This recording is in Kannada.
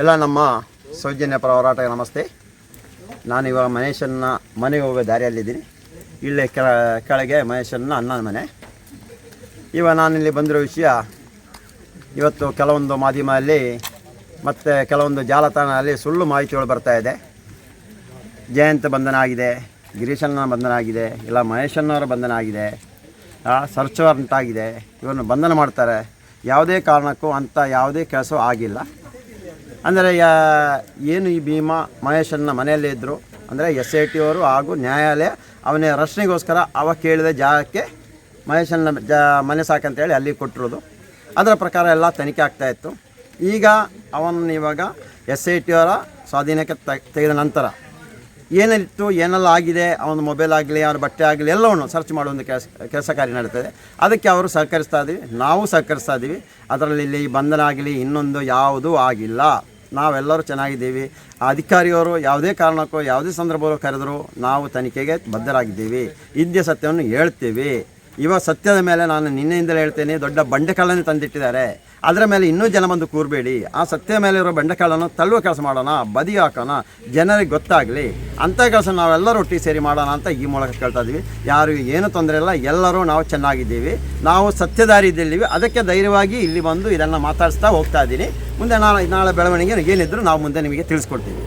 ಎಲ್ಲ ನಮ್ಮ ಸೌಜನ್ಯ ಹೋರಾಟಕ್ಕೆ ನಮಸ್ತೆ. ನಾನು ಇವಾಗ ಮಹೇಶನ್ನ ಮನೆಗೆ ಹೋಗೋ ದಾರಿಯಲ್ಲಿದ್ದೀನಿ. ಇಲ್ಲೇ ಕೆಳ, ಕೆಳಗೆ ಮಹೇಶನ್ನ ಅಣ್ಣನ ಮನೆ. ಇವಾಗ ನಾನಿಲ್ಲಿ ಬಂದಿರೋ ವಿಷಯ, ಇವತ್ತು ಕೆಲವೊಂದು ಮಾಧ್ಯಮದಲ್ಲಿ, ಮತ್ತು ಕೆಲವೊಂದು ಜಾಲತಾಣದಲ್ಲಿ ಸುಳ್ಳು ಮಾಹಿತಿಗಳು ಬರ್ತಾ ಇದೆ. ಜಯಂತ್ ಬಂಧನ ಆಗಿದೆ ಗಿರೀಶಣ್ಣ ಬಂಧನ ಆಗಿದೆ ಇಲ್ಲ ಮಹೇಶಣ್ಣವರ ಬಂಧನ ಆಗಿದೆ ಸರ್ಚ್ ವಾರಂಟ್ ಆಗಿದೆ ಇವನ್ನು ಬಂಧನ ಮಾಡ್ತಾರೆ. ಯಾವುದೇ ಕಾರಣಕ್ಕೂ ಅಂಥ ಯಾವುದೇ ಕೆಲಸ ಆಗಿಲ್ಲ. ಅಂದರೆ ಏನು ಈ ಭೀಮಾ ಮಹೇಶನ್ನ ಮನೆಯಲ್ಲೇ ಇದ್ದರು ಅಂದರೆ, ಎಸ್ ಐ ಟಿ ಅವರು ಹಾಗೂ ನ್ಯಾಯಾಲಯ ಅವನ ರಕ್ಷಣೆಗೋಸ್ಕರ ಅವ ಕೇಳಿದ ಜಾಗಕ್ಕೆ ಮಹೇಶನ್ನ ಜಾ, ಮನೆ ಸಾಕಂತೇಳಿ ಅಲ್ಲಿ ಕೊಟ್ಟಿರೋದು. ಅದರ ಪ್ರಕಾರ ಎಲ್ಲ ತನಿಖೆ ಆಗ್ತಾ ಇತ್ತು. ಈಗ ಅವನ ಇವಾಗ ಎಸ್ ಐ ಟಿ ಅವರ ಸ್ವಾಧೀನಕ್ಕೆ ತೆಗೆದ ನಂತರ ಏನಿತ್ತು, ಏನೆಲ್ಲ ಆಗಿದೆ ಅವನ ಮೊಬೈಲ್ ಆಗಲಿ ಅವನ ಬಟ್ಟೆ ಆಗಲಿ, ಎಲ್ಲವನ್ನು ಸರ್ಚ್ ಮಾಡೋ ಒಂದು ಕೆಲಸ ಕೆಲಸ ಕಾರ್ಯ ನಡೀತದೆ. ಅದಕ್ಕೆ ಅವರು ಸಹಕರಿಸ್ತಾ ಇದ್ದೀವಿ. ನಾವು ಸಹಕರಿಸ್ತಾ ಇದ್ದೀವಿ. ಅದರಲ್ಲಿ ಇಲ್ಲಿ ಬಂಧನ ಆಗಲಿ, ಇನ್ನೊಂದು ಯಾವುದೂ ಆಗಿಲ್ಲ. ನಾವೆಲ್ಲರೂ ಚೆನ್ನಾಗಿದ್ದೀವಿ. ಆ ಅಧಿಕಾರಿಯವರು ಯಾವುದೇ ಕಾರಣಕ್ಕೂ, ಯಾವುದೇ ಸಂದರ್ಭದಲ್ಲೂ ಕರೆದರೂ ನಾವು ತನಿಖೆಗೆ ಬದ್ಧರಾಗಿದ್ದೀವಿ. ಇದ್ದ ಸತ್ಯವನ್ನು ಹೇಳ್ತೀವಿ. ಇವಾಗ ಸತ್ಯದ ಮೇಲೆ ನಾನು ನಿನ್ನೆಯಿಂದಲೇ ಹೇಳ್ತೇನೆ, ದೊಡ್ಡ ಬಂಡೆಕಾಳನ್ನು ತಂದಿಟ್ಟಿದ್ದಾರೆ. ಅದರ ಮೇಲೆ ಇನ್ನೂ ಜನ ಬಂದು ಕೂರಬೇಡಿ. ಆ ಸತ್ಯ ಮೇಲೆ ಇರೋ ಬಂಡೆಕಾಳನ್ನು ತಳ್ಳುವ ಕೆಲಸ ಮಾಡೋಣ ಬದಿ ಹಾಕೋಣ ಜನರಿಗೆ ಗೊತ್ತಾಗಲಿ. ಅಂಥ ಕೆಲಸ ನಾವೆಲ್ಲರೂ ಒಟ್ಟಿಗೆ ಸೇರಿ ಮಾಡೋಣ ಅಂತ ಈ ಮೂಲಕ ಕೇಳ್ತಾ ಇದ್ದೀವಿ. ಯಾರು ಏನು ತೊಂದರೆ ಇಲ್ಲ, ಎಲ್ಲರೂ ನಾವು ಚೆನ್ನಾಗಿದ್ದೀವಿ. ನಾವು ಸತ್ಯದಾರಿ ಅದಕ್ಕೆ ಧೈರ್ಯವಾಗಿ ಇಲ್ಲಿ ಬಂದು ಇದನ್ನು ಮಾತಾಡಿಸ್ತಾ ಹೋಗ್ತಾ ಇದ್ದೀನಿ. ಮುಂದೆ ನಾನು ನಾಳೆ ಬೆಳವಣಿಗೆ ಏನಿದ್ದರೂ ನಾವು ಮುಂದೆ ನಿಮಗೆ ತಿಳಿಸ್ಕೊಡ್ತೀವಿ.